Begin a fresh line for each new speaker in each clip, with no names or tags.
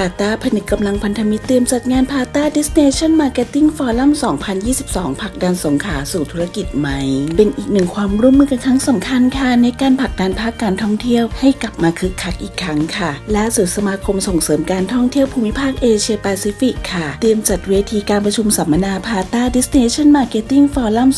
พาต้าผนึกกำลังพันธมิตรเตรียมจัดงานพาต้า Destination Marketing Forum 2022ผลักดันสงขาสู่ธุรกิจใหม่ เป็นอีกหนึ่งความร่วมมือกันครั้งสำคัญค่ะ ในการผลักดันภาคการท่องเที่ยวให้กลับมาคึกคักอีกครั้งค่ะและสื่อสมาคมส่งเสริมการท่องเที่ยวภูมิภาคเอเชียแปซิฟิกค่ะ เตรียมจัดเวทีการประชุมสัมมนาพาต้า Destination Marketing Forum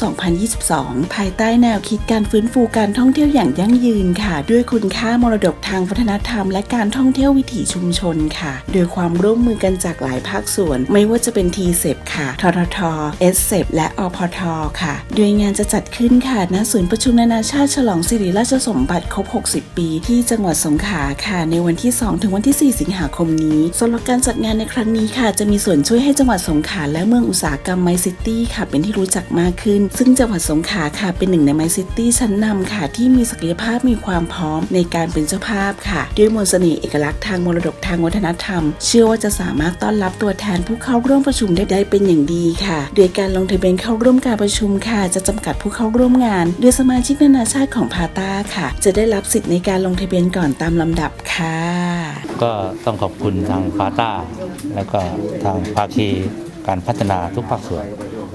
2022 ภายใต้แนวคิดการฟื้นฟูการท่องเที่ยวอย่างยั่งยืนค่ะ ด้วยคุณค่ามรดกทางวัฒนธรรม และการท่องเที่ยววิถีชุมชนค่ะโดยความร่วมมือกันจากหลายภาคส่วน ไม่ว่าจะเป็นทีเซค่ะทททเอสเซและอพทค่ะ โดยงานจะจัดขึ้นค่ะณศูนย์ประชุมนานาชาติฉลองสิริราชสมบัติครบ 60 ปี ที่จังหวัดสงขลาค่ะ ในวันที่ 2 ถึงวันที่ 4 สิงหาคมนี้สำหรับการจัดงานในครั้งนี้ค่ะ จะมีส่วนช่วยให้จังหวัดสงขลาและเมืองอุตสาหกรรมไมซิตี้ค่ะ เป็นที่รู้จักมากขึ้น ซึ่งจังหวัดสงขลาค่ะเป็นหนึ่งในไมซิตี้ชั้นนำค่ะ ที่มีศักยภาพมีความพร้อมในการเป็นเจ้าภาพค่ะ ด้วยมนต์เสน่ห์เอกลักษณ์ทางมรดกทางวัฒนธรรมเชื่อว่าจะสามารถต้อนรับตัวแทนผู้เข้าร่วมประชุมได้ได้เป็นอย่างดีค่ะ โดยการลงทะเบียนเข้าร่วมการประชุมค่ะ จะจำกัดผู้เข้าร่วมงานโดยสมาชิกนานาชาติของพาตาค่ะ จะได้รับสิทธิ์ในการลงทะเบียนก่อนตามลำดับค่ะ
ก็ต้องขอบคุณทางฟาตาแล้วก็ทางภาคีการพัฒนาทุกภาคส่วน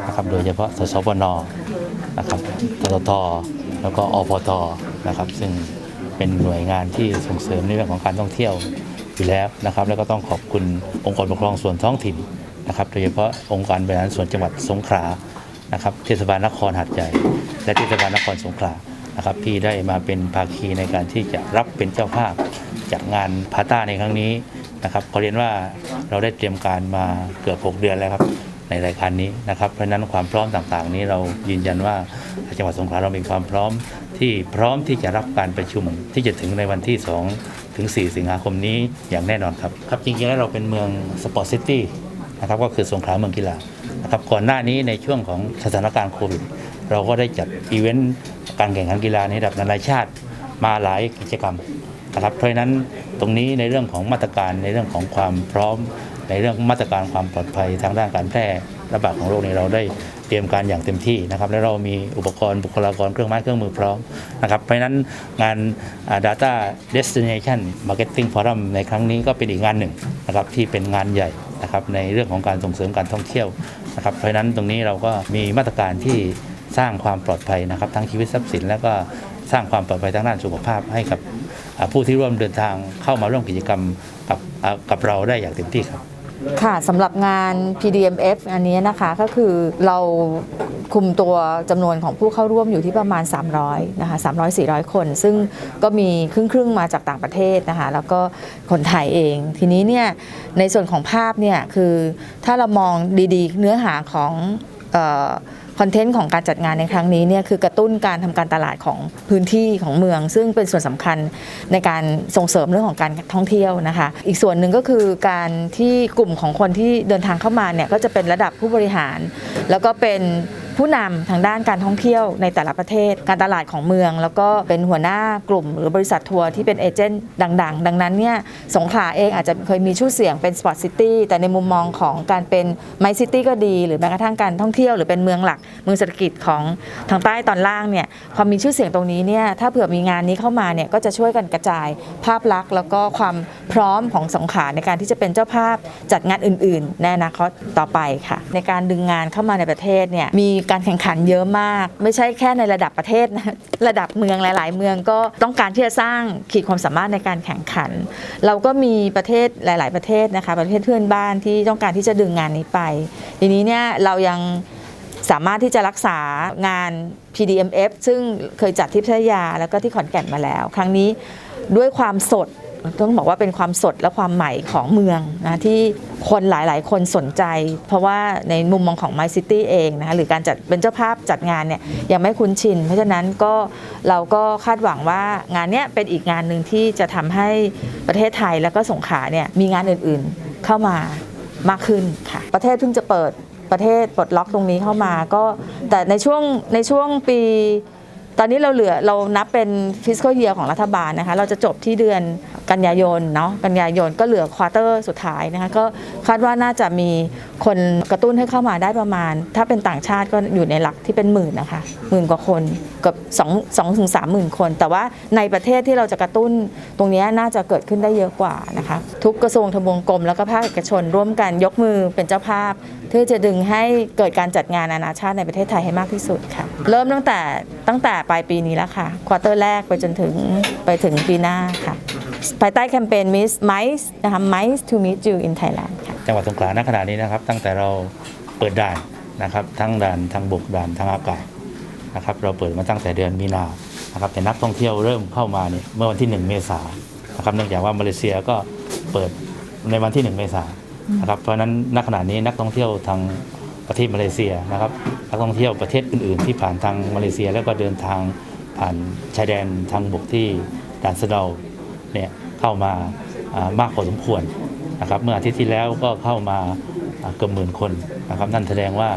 นะครับโดยเฉพาะสสบนนะครับทททแล้วก็อพทนะครับ ซึ่งเป็นหน่วยงานที่ส่งเสริมในเรื่องของการท่องเที่ยว อยู่แล้วนะครับแล้วก็ต้องขอบคุณองค์กรปกครองส่วนท้องถิ่นนะครับโดยเฉพาะองค์การบริหารส่วนจังหวัดสงขลานะครับเทศบาลนครหัดใหญ่และเทศบาลนครสงขลานะครับที่ได้มาเป็นภาคีในการที่จะรับเป็นเจ้าภาพจัดงานพาต้าในครั้งนี้นะครับขอเรียนว่าเราได้เตรียมการมาเกือบ 6 เดือนแล้วครับในรายการนี้นะครับเพราะฉะนั้นความพร้อมต่างๆ นี้เรายืนยันว่าจังหวัดสงขลาเรามีความพร้อมที่พร้อมที่จะรับการประชุมที่จะถึงในวันที่ 2 ถึง 4 สิงหาคมนี้อย่างแน่นอนครับครับจริงๆแล้วเราเป็นเมืองสปอร์ตซิตี้นะครับก็คือสงขลาเมืองกีฬานะครับก่อนหน้านี้ในช่วงของสถานการณ์โควิดเราก็ได้จัดอีเวนต์การแข่งขันกีฬาในระดับนานาชาติมาหลายกิจกรรมนะครับเพราะฉะนั้นตรงนี้ในเรื่องของมาตรการในเรื่องของความพร้อม ในเรื่องมาตรการความปลอดภัยทางด้านการแพร่ระบาดของโรคนี้เราได้เตรียมการอย่างเต็มที่นะครับ และเรามีอุปกรณ์บุคลากรเครื่องไม้เครื่องมือพร้อมนะครับ เพราะฉะนั้นงาน Data Destination Marketing Forum ในครั้งนี้ก็เป็นอีกงานหนึ่งนะครับที่เป็นงานใหญ่นะครับในเรื่องของการส่งเสริมการท่องเที่ยวนะครับเพราะฉะนั้นตรงนี้เราก็มีมาตรการที่สร้างความปลอดภัยนะครับ ทั้งชีวิตทรัพย์สิน แล้วก็สร้างความปลอดภัยทางด้านสุขภาพให้กับผู้ที่ร่วมเดินทางเข้ามาร่วมกิจกรรมกับกับเราได้อย่างเต็มที่ครับ
ค่ะสำหรับงาน PDMF อันนี้นะคะก็คือเราคุมตัวจำนวนของผู้เข้าร่วมอยู่ที่ประมาณ 300นะคะ300-400 คน ซึ่งก็มีครึ่งครึ่งๆมาจากต่างประเทศนะคะแล้วก็คนไทยเอง ทีนี้เนี่ยในส่วนของภาพเนี่ยคือถ้าเรามองดีๆ เนื้อหาของเอ่อ คอนเทนต์ของการจัดงานในครั้งนี้เนี่ยคือกระตุ้นการทำการตลาดของพื้นที่ของเมือง ซึ่งเป็นส่วนสำคัญในการส่งเสริมเรื่องของการท่องเที่ยวนะคะ อีกส่วนหนึ่งก็คือการที่กลุ่มของคนที่เดินทางเข้ามาเนี่ยก็จะเป็นระดับผู้บริหาร แล้วก็เป็น ผู้นำทางด้านการท่องเที่ยวในแต่ละประเทศ การตลาดของเมือง แล้วก็เป็นหัวหน้ากลุ่ม หรือบริษัททัวร์ที่เป็นเอเจนต์ดัง ๆ ดังนั้นเนี่ยสงขลาเองอาจจะเคยมีชื่อเสียงเป็นสปอร์ตซิตี้แต่ในมุมมองของการเป็นไมซิตี้ก็ดี หรือแม้กระทั่งการท่องเที่ยวหรือเป็นเมืองหลักเมืองเศรษฐกิจของทางใต้ตอนล่างเนี่ยความมีชื่อเสียงตรงนี้เนี่ยถ้าเผื่อมีงานนี้เข้ามาเนี่ยก็จะช่วยกันกระจายภาพลักษณ์แล้วก็ความพร้อมของสงขลาในการที่จะเป็นเจ้าภาพจัดงานอื่น ๆ ในอนาคตต่อไปค่ะ ในการดึงงานเข้ามาในประเทศเนี่ยมีการแข่งขันเยอะมาก ไม่ใช่แค่ในระดับประเทศนะระดับเมืองหลาย ๆ เมืองก็ต้องการที่จะสร้างขีดความสามารถในการแข่งขัน เราก็มีประเทศหลาย ๆ ประเทศนะคะ ประเทศเพื่อนบ้านที่ต้องการที่จะดึงงานนี้ไป ทีนี้เนี่ยเรายังสามารถที่จะรักษางาน PDMF ซึ่งเคยจัดที่พัทยาแล้วก็ที่ขอนแก่นมาแล้ว ครั้งนี้ด้วยความสด ต้องบอกว่าเป็นความสดและความใหม่ของเมืองนะที่คนหลาย ๆ คนสนใจ เพราะว่าในมุมมองของ My City เองนะคะหรือการจัดเป็นเจ้าภาพจัดงานเนี่ยยังไม่คุ้นชิน เพราะฉะนั้นก็เราก็คาดหวังว่างานเนี้ยเป็นอีกงานหนึ่งที่จะทำให้ประเทศไทยแล้วก็สงขลาเนี่ยมีงานอื่น ๆ เข้ามามากขึ้นค่ะ ประเทศเพิ่งจะเปิดประเทศปลดล็อกตรงนี้เข้ามาก็แต่ในช่วงในช่วงปีตอนนี้เราเหลือเรานับเป็น fiscal year ของรัฐบาลนะคะ เราจะจบที่เดือน กันยายนเนาะกันยายนก็เหลือควอเตอร์สุดท้ายนะคะก็คาดว่าน่าจะมีคนกระตุ้นให้เข้ามาได้ประมาณ ถ้าเป็นต่างชาติก็อยู่ในหลักที่เป็นหมื่นนะคะหมื่นกว่าคนเกับ2 2ถึง3หมื่นคน แต่ว่าในประเทศที่เราจะกระตุ้นตรงนี้น่าจะเกิดขึ้นได้เยอะกว่านะคะทุกกระทรวงทบวงกรมแล้วก็ภาคเอกชนร่วมกันยกมือเป็นเจ้าภาพเพื่อจะดึงให้เกิดการจัดงานนานาชาติในประเทศไทยให้มากที่สุดค่ะเริ่มตั้งแต่ตั้งแต่ปลายปีนี้แล้วค่ะควอเตอร์แรกไปจนถึงไปถึงปีหน้าค่ะ ภายใต้แคมเปญ Miss Mice นะคะ Mice to meet you in Thailand ค่ะ
จังหวัดสงขลาณขณะนี้นะครับ ตั้งแต่เราเปิดด่านนะครับทั้งด่านทางบกด่านทางอากาศนะครับเราเปิดมาตั้งแต่เดือนมีนานะครับแต่นักท่องเที่ยวเริ่มเข้ามาเนี่ยเมื่อวันที่ 1 เมษายนนะครับเนื่องจากว่ามาเลเซียก็เปิดในวันที่ 1 เมษายนนะครับเพราะฉะนั้นณขณะนี้นักท่องเที่ยวทางประเทศมาเลเซียนะครับนักท่องเที่ยวประเทศอื่นๆ ที่ผ่านทางมาเลเซียแล้วก็เดินทางผ่านชายแดนทางบกที่ด่านสะเดา เนี่ยเข้ามาอ่ามากพอสมควรนะครับเมื่ออาทิตย์ที่แล้วก็เข้ามาเกือบหมื่นคนนะครับนั่นแสดงว่า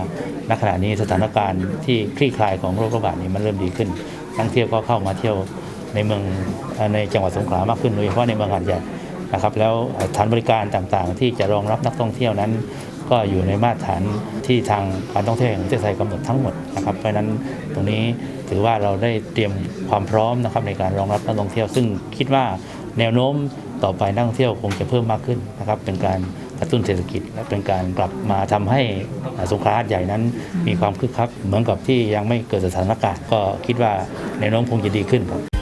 ณขณะนี้สถานการณ์ที่คลี่คลายของโรคระบาดนี้มันเริ่มดีขึ้นนักท่องเที่ยวก็เข้ามาเที่ยวในเมืองในจังหวัดสงขลามากขึ้นโดยเฉพาะในเมืองหาดใหญ่นะครับแล้วสถานบริการต่างๆ ที่จะรองรับนักท่องเที่ยวนั้น ก็อยู่ในมาตรฐานที่ทางการท่องเที่ยวแห่งประเทศไทยกำหนดทั้งหมดนะครับเพราะนั้นตรงนี้ถือว่าเราได้เตรียมความพร้อมนะครับในการรองรับนักท่องเที่ยว ซึ่งคิดว่า แนวโน้มต่อไปนักท่องเที่ยวคงจะเพิ่มมากขึ้นนะครับ เป็นการกระตุ้นเศรษฐกิจ และเป็นการกลับมาทำให้สงขลาใหญ่นั้นมีความคึกคักเหมือนกับที่ยังไม่เกิดสถานการณ์ก็คิดว่าแนวโน้มคงจะดีขึ้นครับ